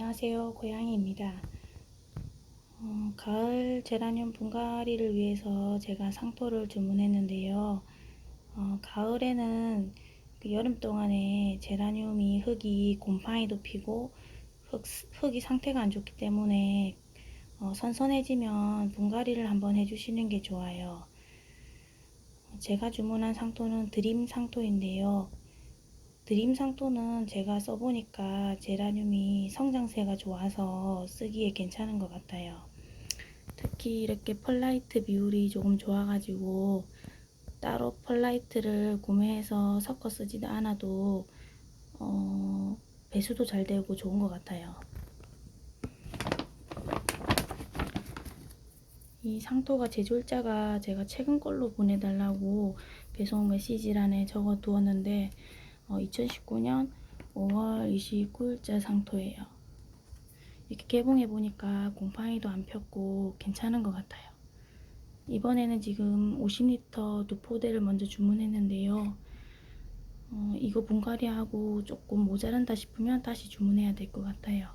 안녕하세요. 고양이입니다. 어, 가을 제라늄 분갈이를 위해서 제가 상토를 주문했는데요. 어, 가을에는 그 여름 동안에 제라늄이 흙이 곰팡이 도 피고 흙, 흙이 상태가 안 좋기 때문에 어, 선선해지면 분갈이를 한번 해주시는 게 좋아요. 제가 주문한 상토는 드림 상토인데요. 드림 상토는 제가 써보니까 제라늄이 성장세가 좋아서 쓰기에 괜찮은 것 같아요. 특히 이렇게 펄라이트 비율이 조금 좋아가지고 따로 펄라이트를 구매해서 섞어 쓰지도 않아도 어, 배수도 잘 되고 좋은 것 같아요. 이 상토가 제조일자가 제가 최근 걸로 보내달라고 배송 메시지란에 적어 두었는데 어, 2019년 5월 29일자 상토예요. 이렇게 개봉해 보니까 곰팡이도 안 폈고 괜찮은 것 같아요. 이번에는 지금 50리터 두 포대를 먼저 주문했는데요. 어, 이거 분갈이하고 조금 모자란다 싶으면 다시 주문해야 될 것 같아요.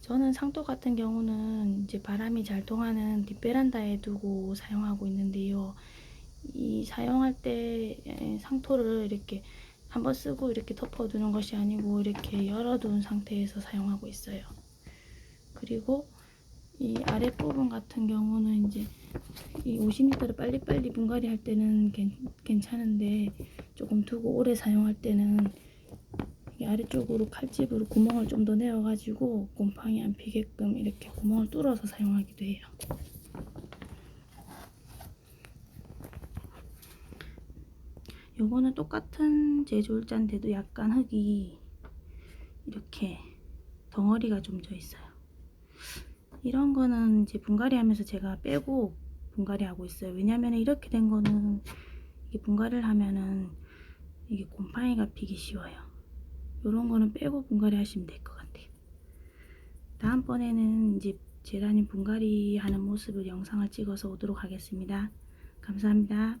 저는 상토 같은 경우는 이제 바람이 잘 통하는 뒷베란다에 두고 사용하고 있는데요. 이 사용할 때 상토를 이렇게 한번 쓰고 이렇게 덮어두는 것이 아니고 이렇게 열어둔 상태에서 사용하고 있어요. 그리고 이 아랫부분 같은 경우는 이제 이 50리터를 빨리빨리 분갈이 할 때는 괜찮은데 조금 두고 오래 사용할 때는 이 아래쪽으로 칼집으로 구멍을 좀 더 내어가지고 곰팡이 안 피게끔 이렇게 구멍을 뚫어서 사용하기도 해요. 요거는 똑같은 제조일자인데도 약간 흙이 이렇게 덩어리가 좀 져 있어요. 이런 거는 이제 분갈이 하면서 제가 빼고 분갈이 하고 있어요. 왜냐면 이렇게 된 거는 이게 분갈이를 하면은 이게 곰팡이가 피기 쉬워요. 이런 거는 빼고 분갈이 하시면 될 것 같아요. 다음번에는 이제 제라늄 분갈이 하는 모습을 영상을 찍어서 오도록 하겠습니다. 감사합니다.